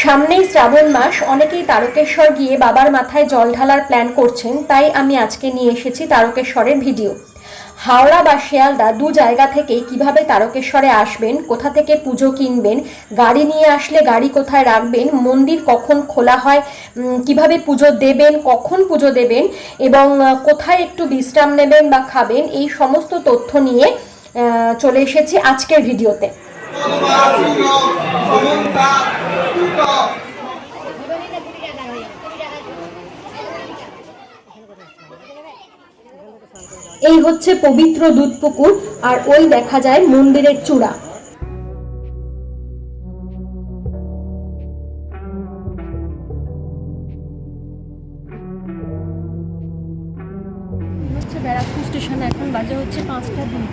সামনেই শ্রাবণ মাস অনেকেই তারকেশ্বর গিয়ে বাবার মাথায় জল ঢালার প্ল্যান করছেন তাই আমি আজকে নিয়ে এসেছি তারকেশ্বরের ভিডিও হাওড়া বা শিয়ালদা দু জায়গা থেকেই কীভাবে তারকেশ্বরে আসবেন কোথা থেকে পুজো কিনবেন গাড়ি নিয়ে আসলে গাড়ি কোথায় রাখবেন মন্দির কখন খোলা হয় কীভাবে পুজো দেবেন কখন পুজো দেবেন এবং কোথায় একটু বিশ্রাম নেবেন বা খাবেন এই সমস্ত তথ্য নিয়ে চলে এসেছি আজকের ভিডিওতে এই হচ্ছে পবিত্র দুধ পুকুর আর ওই দেখা যায় মন্দিরের চূড়া। এখন বাজে হচ্ছে পাঁচটা দিন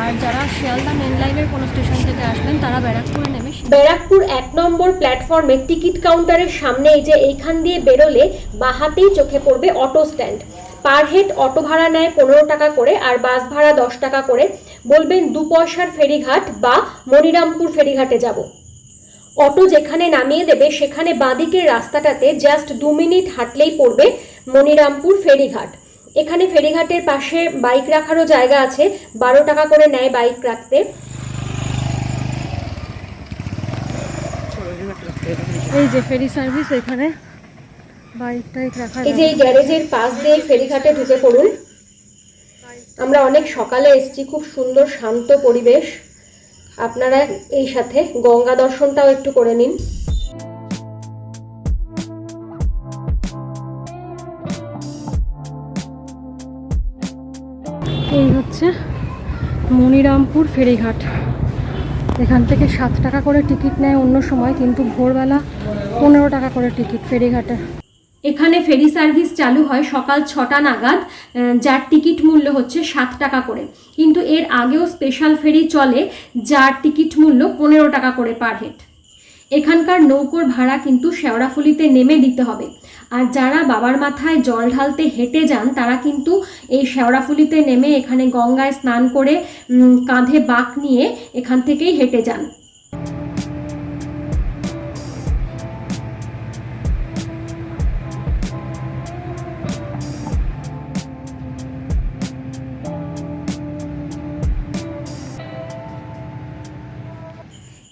আর যারা শিয়ালদা মেন লাইনের কোনো স্টেশন থেকে আসবেন, তারা ব্যারাকপুরে নেমে ব্যারাকপুর এক নম্বর প্ল্যাটফর্মে টিকিট কাউন্টারের সামনে যে এইখান দিয়ে বেরোলে বাহাতেই চোখে পড়বে auto stand per head auto ভাড়া নেয় পনেরো টাকা করে, আর বাস ভাড়া দশ টাকা করে। বলবেন দু পয়সার ফেরিঘাট বা মনিরামপুর ফেরিঘাটে যাব। অটো যেখানে নামিয়ে দেবে, সেখানে বাঁদিকের রাস্তাটাতে জাস্ট দু মিনিট হাঁটলেই পড়বে মনিরামপুর ফেরিঘাট। এখানে ফেরিঘাটের পাশে বাইক রাখারও জায়গা আছে। বারো টাকা করে নেয় বাইক রাখতে। এই যে ফেরি সার্ভিস এখানে। বাইক টাইক রাখা এই যে এই গ্যারেজের পাশ দিয়ে ফেরিঘাটে ঢুকে পড়ুন। আমরা অনেক সকালে এসেছি খুব সুন্দর শান্ত পরিবেশ। আপনারা এই সাথে গঙ্গা দর্শনটাও একটু করে নিন। হচ্ছে মনিরামপুর ফেরিঘাট। এখান থেকে সাত টাকা করে টিকিট নেয় অন্য সময়, কিন্তু ভোরবেলা পনেরো টাকা করে টিকিট ফেরিঘাটে। এখানে ফেরি সার্ভিস চালু হয় সকাল ছটা নাগাদ যার টিকিট মূল্য হচ্ছে সাত টাকা করে। কিন্তু এর আগেও স্পেশাল ফেরি চলে, যার টিকিট মূল্য পনেরো টাকা করে পার হেড এখানকার নৌকোর ভাড়া কিন্তু শেওড়াফুলিতে নেমে দিতে হবে। আর যারা বাবার মাথায় জল ঢালতে হেঁটে যান, তারা কিন্তু এই শেওড়াফুলিতে নেমে এখানে গঙ্গায় স্নান করে কাঁধে বাঁক নিয়ে এখান থেকেই হেঁটে যান।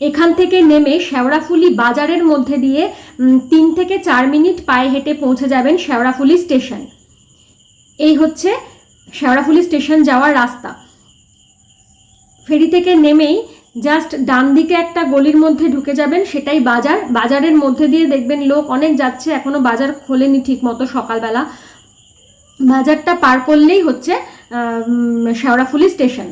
এখান থেকে নেমে শেওড়াফুলি বাজারের মধ্যে দিয়ে তিন থেকে চার মিনিট পায়ে হেঁটে পৌঁছে যাবেন শেওড়াফুলি স্টেশন। এই হচ্ছে শেওড়াফুলি স্টেশন যাওয়ার রাস্তা। ফেরি থেকে নেমেই জাস্ট ডান দিকে একটা গলির মধ্যে ঢুকে যাবেন, সেটাই বাজার। বাজারের মধ্যে দিয়ে দেখবেন লোক অনেক যাচ্ছে, এখনও বাজার খোলেনি ঠিক মতো সকালবেলা। বাজারটা পার করলেই হচ্ছে শেওড়াফুলি স্টেশন।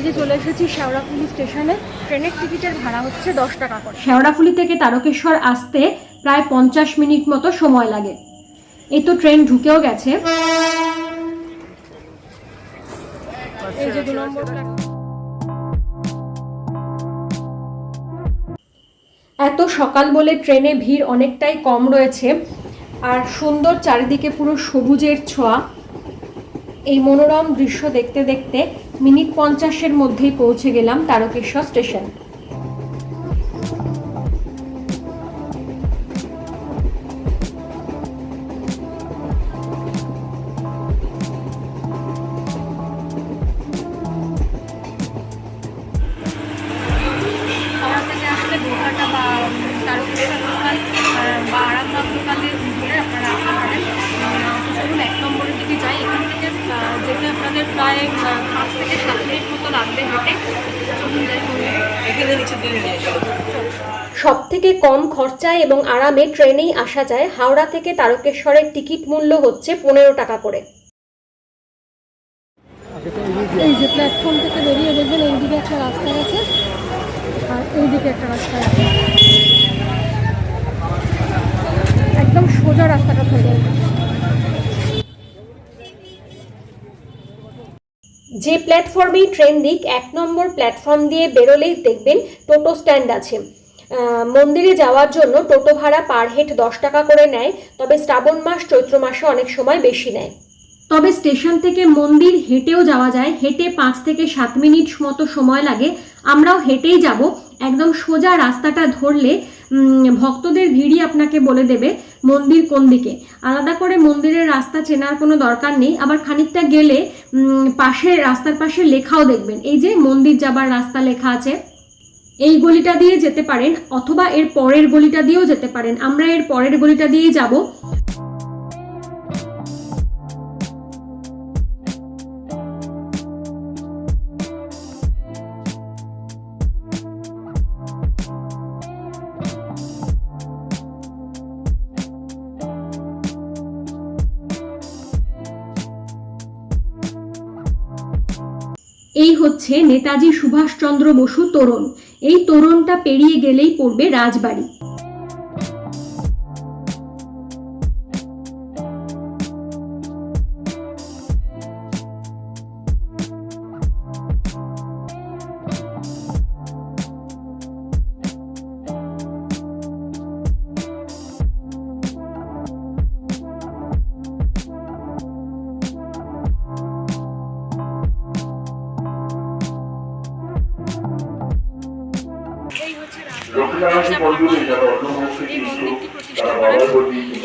এই যে চলে এসেছি শেওড়াফুলি স্টেশনে ট্রেনের টিকিটের ভাড়া হচ্ছে দশ টাকা করে। শেওড়াফুলি থেকে তারকেশ্বর আসতে প্রায় পঞ্চাশ মিনিট মতো সময় লাগে। এই তো ট্রেন ঢুকেও গেছে। এই যে দু নম্বর এত সকাল বলে ট্রেনে ভিড় অনেকটাই কম রয়েছে আর সুন্দর চারিদিকে পুরো সবুজের ছোঁয়া। এই মনোরম দৃশ্য দেখতে দেখতে মিনিট পঞ্চাশের মধ্যেই পৌঁছে গেলাম তারকেশ্বর স্টেশন। কম খরচায় এবং আরামে ট্রেনেই আসা যায় হাওড়া থেকে তারকেশ্বরের টিকিট মূল্য হচ্ছে পনেরো টাকা করে। এই যে প্ল্যাটফর্ম থেকে বেরিয়ে দেখবেন এইদিকে একটা রাস্তা গেছে আর এইদিকে একটা রাস্তা গেছে একদম সোজা রাস্তাটা ধরে যে প্ল্যাটফর্মেই ট্রেন দিক এক নম্বর প্ল্যাটফর্ম দিয়ে বেরোলেই দেখবেন টোটো স্ট্যান্ড আছে। মন্দিরে যাওয়ার জন্য টোটো ভাড়া পার হেড দশ টাকা করে নেয় তবে শ্রাবণ মাস চৈত্র মাসে অনেক সময় বেশি নেয়। তবে স্টেশন থেকে মন্দির হেঁটেও যাওয়া যায় হেঁটে পাঁচ থেকে সাত মিনিট মতো সময় লাগে। আমরাও হেঁটেই যাব একদম সোজা রাস্তাটা ধরলে ভক্তদের ভিড়ই আপনাকে বলে দেবে মন্দির কোন দিকে। আলাদা করে মন্দিরের রাস্তা চেনার কোনো দরকার নেই আবার খানিকটা গেলে উম, পাশে রাস্তার পাশে লেখাও দেখবেন। এই যে মন্দির যাবার রাস্তা লেখা আছে। এই গলিটা দিয়ে যেতে পারেন, অথবা এর পরের গলিটা দিয়েও যেতে পারেন। আমরা এর পরের গলিটা দিয়েই যাব। এই হচ্ছে নেতাজি সুভাষচন্দ্র বসু তোরণ। এই তোরণটা পেরিয়ে গেলেই পড়বে রাজবাড়ি।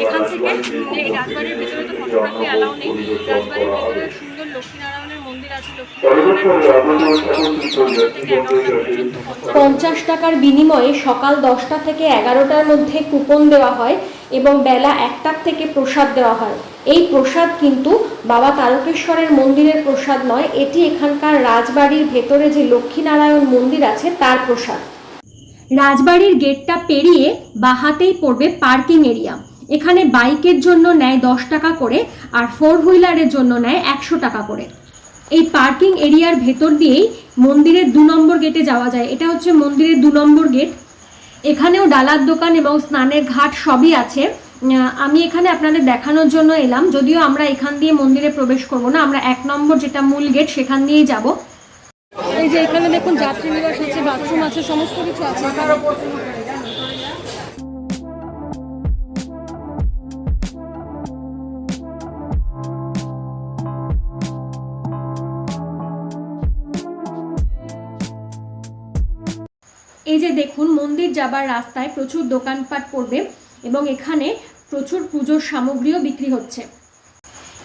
এখান থেকে এই রাজবাড়ির ভিতরে তো ফটোগ্রাফি অ্যালাউ নেই। রাজবাড়ির ভিতরে সুন্দর লক্ষ্মীনারায়ণের মন্দির আছে পঞ্চাশ টাকার বিনিময়ে সকাল দশটা থেকে এগারোটার মধ্যে কুপন দেওয়া হয় এবং বেলা একটার থেকে প্রসাদ দেওয়া হয়। এই প্রসাদ কিন্তু বাবা তারকেশ্বরের মন্দিরের প্রসাদ নয় এটি এখানকার রাজবাড়ির ভেতরে যে লক্ষ্মীনারায়ণ মন্দির আছে তার প্রসাদ। রাজবাড়ির গেটটা পেরিয়ে বাহাতেই পড়বে পার্কিং এরিয়া। এখানে বাইকের জন্য নেয় দশ টাকা করে আর ফোর হুইলারের জন্য নেয় একশো টাকা করে। এই পার্কিং এরিয়ার ভেতর দিয়েই মন্দিরের দু নম্বর গেটে যাওয়া যায়। এটা হচ্ছে মন্দিরের দু নম্বর গেট। এখানেও ডালার দোকান এবং স্নানের ঘাট সবই আছে। আমি এখানে আপনাদের দেখানোর জন্য এলাম। যদিও আমরা এখান দিয়ে মন্দিরে প্রবেশ করব না, আমরা এক নম্বর যেটা মূল গেট সেখান দিয়েই যাব। এই যে এখানে দেখুন যাত্রী নিবাস আছে, বাথরুম আছে, সমস্ত কিছু আছে। এই যে দেখুন, মন্দির যাবার রাস্তায় প্রচুর দোকানপাট পড়বে এবং এখানে প্রচুর পুজোর সামগ্রীও বিক্রি হচ্ছে।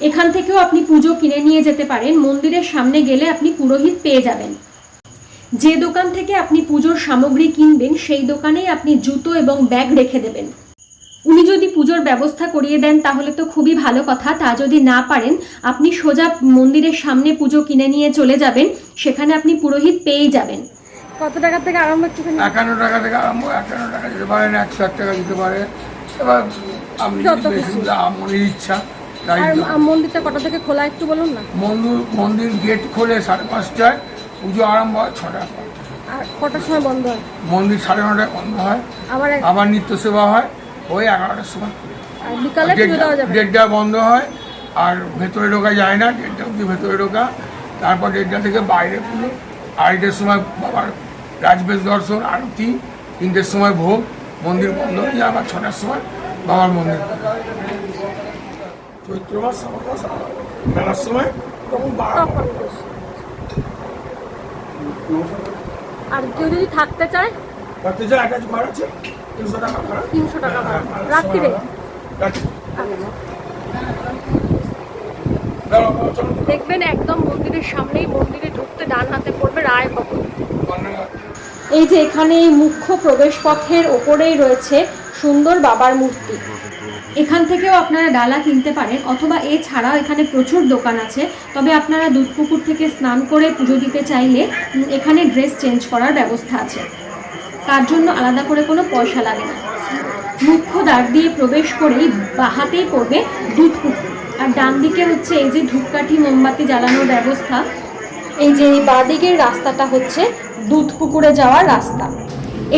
এখান থেকেও আপনি পুজো কিনে নিয়ে যেতে পারেন। মন্দিরের সামনে গেলে আপনি পুরোহিত পেয়ে যাবেন। যে দোকান থেকে আপনি পুজোর সামগ্রী কিনবেন সেই দোকানেই আপনি জুতো এবং ব্যাগ রেখে দেবেন। উনি যদি পুজোর ব্যবস্থা করিয়ে দেন তাহলে তো খুবই ভালো কথা। তা যদি না পারেন আপনি সোজা মন্দিরের সামনে পুজো কিনে নিয়ে চলে যাবেন সেখানে আপনি পুরোহিত পেয়েই যাবেন। কত টাকা থেকে আরম্ভ একটুখানি? একান্ন টাকা থেকে আরম্ভ একান্ন টাকা দিতে পারেন একশো এক টাকা দিতে পারে। এবার আপনি মনের ইচ্ছা আর মন্দিরটা কটা থেকে খোলা একটু বলুন না? মন্দির মন্দির গেট খোলে সাড়ে পাঁচটায় পুজো আরম্ভ হয় ছটা আর কটার সময় বন্ধ হয়? মন্দির সাড়ে নটায় বন্ধ হয়। আবার নিত্য সেবা হয়। ওই এগারোটার সময়। বিকালে যাবে? দেড়টা বন্ধ হয়। আর ভেতরে ঢোকা যায় না। দেড়টা অবধি ভেতরে ঢোকা। তারপর দেড়টা থেকে বাইরে পুজো। আড়াইটার সময় বাবার রাজবেশ দর্শন আরতি তিনটের সময় ভোগ। মন্দির বন্ধ হয়ে যায়। আবার ছটার সময় বাবার মন্দির। চৈত্র মাস মেলার সময় তখন বারো। আর কেউ যদি থাকতে চায়? রাত্রে যা অ্যাটাচ ঘর আছে তিনশো টাকা ভাড়া। তিনশো টাকা হ্যাঁ, ভাড়া। হ্যাঁ, রাত্রিরে রাত্রি। দাঁড়াও, চলো। তো। দেখবেন একদম মন্দিরের সামনেই মন্দিরে ঢুকতে ডান হাতে পড়বে রায় ভবন। এই যে এখানে এই মুখ্য প্রবেশ পথের ওপরেই রয়েছে সুন্দর বাবার মূর্তি। এখান থেকেও আপনারা ডালা কিনতে পারেন, অথবা এছাড়াও এখানে প্রচুর দোকান আছে। তবে আপনারা দুধপুকুর থেকে স্নান করে পুজো দিতে চাইলে এখানে ড্রেস চেঞ্জ করার ব্যবস্থা আছে। তার জন্য আলাদা করে কোনো পয়সা লাগে না। মুখ্য দ্বার দিয়ে প্রবেশ করেই বাহাতেই পড়বে দুধ পুকুর আর ডান দিকে হচ্ছে এই যে ধূপকাঠি, মোমবাতি জ্বালানোর ব্যবস্থা। এই যে বাঁদিকের রাস্তাটা হচ্ছে দুধ পুকুরে যাওয়ার রাস্তা।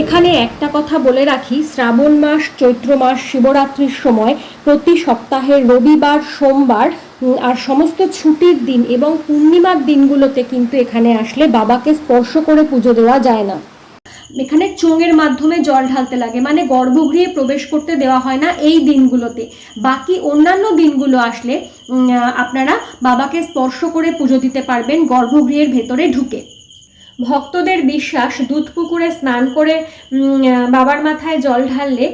এখানে একটা কথা বলে রাখি, শ্রাবণ মাস, চৈত্র মাস, শিবরাত্রির সময় প্রতি সপ্তাহের রবিবার, সোমবার আর সমস্ত ছুটির দিন এবং পূর্ণিমার দিনগুলোতে কিন্তু এখানে আসলে বাবাকে স্পর্শ করে পুজো দেওয়া যায় না। এখানে চোঙের মাধ্যমে জল ঢালতে লাগে মানে গর্ভগৃহে প্রবেশ করতে দেওয়া হয় না এই দিনগুলোতে। বাকি অন্যান্য দিনগুলো আসলে আপনারা বাবাকে স্পর্শ করে পুজো দিতে পারবেন গর্ভগৃহের ভেতরে ঢুকে। ভক্তদের বিশ্বাস দুধ পুকুরে স্নান করে বাবার মাথায় জল ঢাললে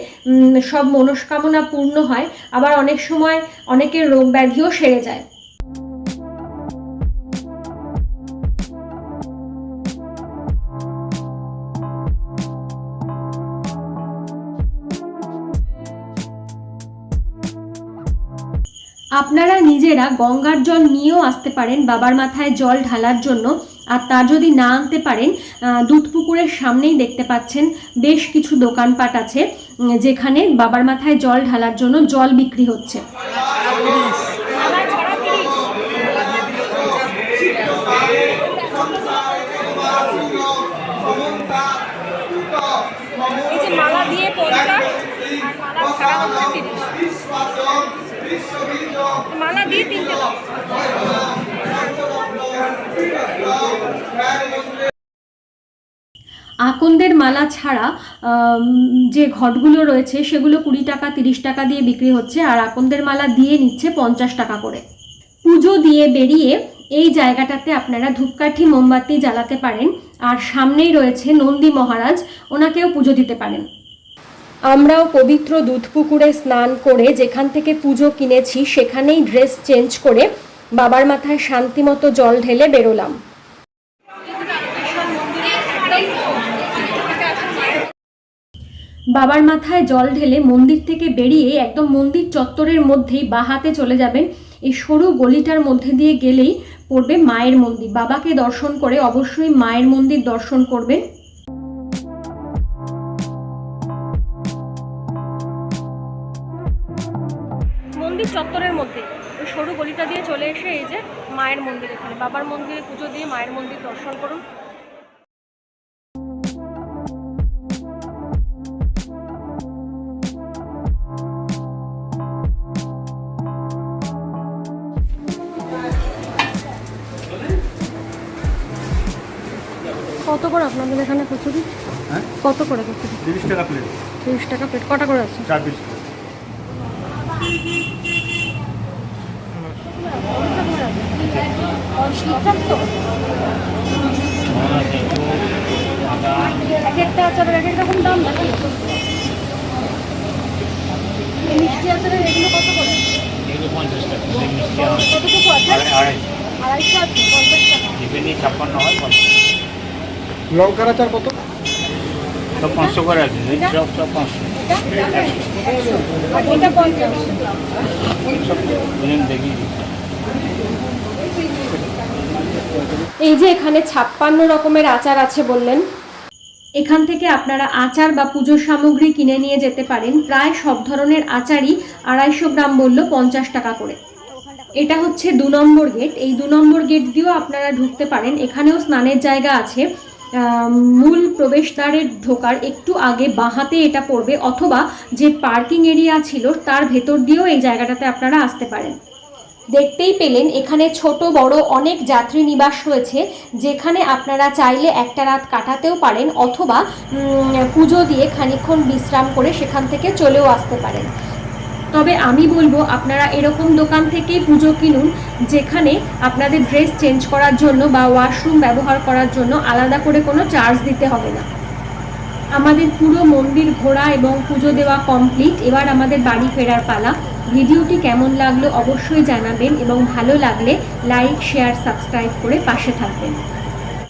সব মনস্কামনা পূর্ণ হয়। আবার অনেক সময় অনেকের রোগ ব্যাধিও সেরে যায়। আপনারা নিজেরা গঙ্গার জল নিয়েও আসতে পারেন বাবার মাথায় জল ঢালার জন্য। আর তা যদি না আনতে পারেন দুধ পুকুরের সামনেই দেখতে পাচ্ছেন বেশ কিছু দোকানপাট আছে যেখানে বাবার মাথায় জল ঢালার জন্য জল বিক্রি হচ্ছে। মালা দিয়ে তিনটে আকন্দের মালা ছাড়া যে ঘটগুলো রয়েছে সেগুলো কুড়ি টাকা, তিরিশ টাকা দিয়ে বিক্রি হচ্ছে আর আকন্দের মালা দিয়ে নিচ্ছে পঞ্চাশ টাকা করে। পুজো দিয়ে বেরিয়ে এই জায়গাটাতে আপনারা ধূপকাঠি, মোমবাতি জ্বালাতে পারেন আর সামনেই রয়েছে নন্দী মহারাজ, ওনাকেও পুজো দিতে পারেন। আমরাও পবিত্র দুধ পুকুরে স্নান করে যেখান থেকে পুজো কিনেছি সেখানেই ড্রেস চেঞ্জ করে বাবার মাথায় শান্তিমতো জল ঢেলে বেরোলাম। বাবার মাথায় জল ঢেলে মন্দির থেকে বেরিয়ে একদম মন্দির চত্বরের মধ্যেই বাহাতে চলে যাবেন এই সরু গলিটার মধ্যে দিয়ে গেলেই পড়বে মায়ের মন্দির। বাবাকে দর্শন করে অবশ্যই মায়ের মন্দির দর্শন করবেন। মন্দির চত্বরের মধ্যে। সরু গলিটা দিয়ে চলে এসে এই যে মায়ের মন্দির এখানে। বাবার মন্দিরে পুজো দিয়ে মায়ের মন্দির দর্শন করুন। কত করে আপনাদের এখানে কচুরি? হ্যাঁ? কত করে কচুরি? তিরিশ টাকা প্লেট তিরিশ টাকা প্লেট কটা করে আছে? চার পিস এক একটা আচারের এক এক রকম দাম নাকি মিষ্টি আচারের এগুলো কত করে কতটুকু আছে আড়াইশো আছে পঞ্চাশ টাকা ছাপ্পান্ন হয় লঙ্কার আচার কত সব পাঁচশো করে আছে এই সব সব পাঁচশো দেখি এই যে এখানে ছাপ্পান্ন রকমের আচার আছে বললেন। এখান থেকে আপনারা আচার বা পুজোর সামগ্রী কিনে নিয়ে যেতে পারেন। প্রায় সব ধরনের আচারই আড়াইশো গ্রাম বলল পঞ্চাশ টাকা করে। এটা হচ্ছে দু নম্বর গেট। এই দু নম্বর গেট দিয়েও আপনারা ঢুকতে পারেন। এখানেও স্নানের জায়গা আছে। মূল প্রবেশদ্বারের ঢোকার একটু আগে বাঁহাতে এটা পড়বে অথবা যে পার্কিং এরিয়া ছিল তার ভেতর দিয়েও এই জায়গাটাতে আপনারা আসতে পারেন। দেখতেই পেলেন এখানে ছোট, বড় অনেক যাত্রী নিবাস রয়েছে, যেখানে আপনারা চাইলে একটা রাত কাটাতেও পারেন অথবা পুজো দিয়ে খানিকক্ষণ বিশ্রাম করে সেখান থেকে চলেও আসতে পারেন। তবে আমি বলব, আপনারা এরকম দোকান থেকেই পুজো কিনুন, যেখানে আপনাদের ড্রেস চেঞ্জ করার জন্য বা ওয়াশরুম ব্যবহার করার জন্য আলাদা করে কোনো চার্জ দিতে হবে না। আমাদের পুরো মন্দির ঘোরা এবং পুজো দেওয়া কমপ্লিট। এবার আমাদের বাড়ি ফেরার পালা। ভিডিওটি কেমন লাগল অবশ্যই জানাবেন এবং ভালো লাগলে লাইক শেয়ার সাবস্ক্রাইব করে পাশে থাকবেন।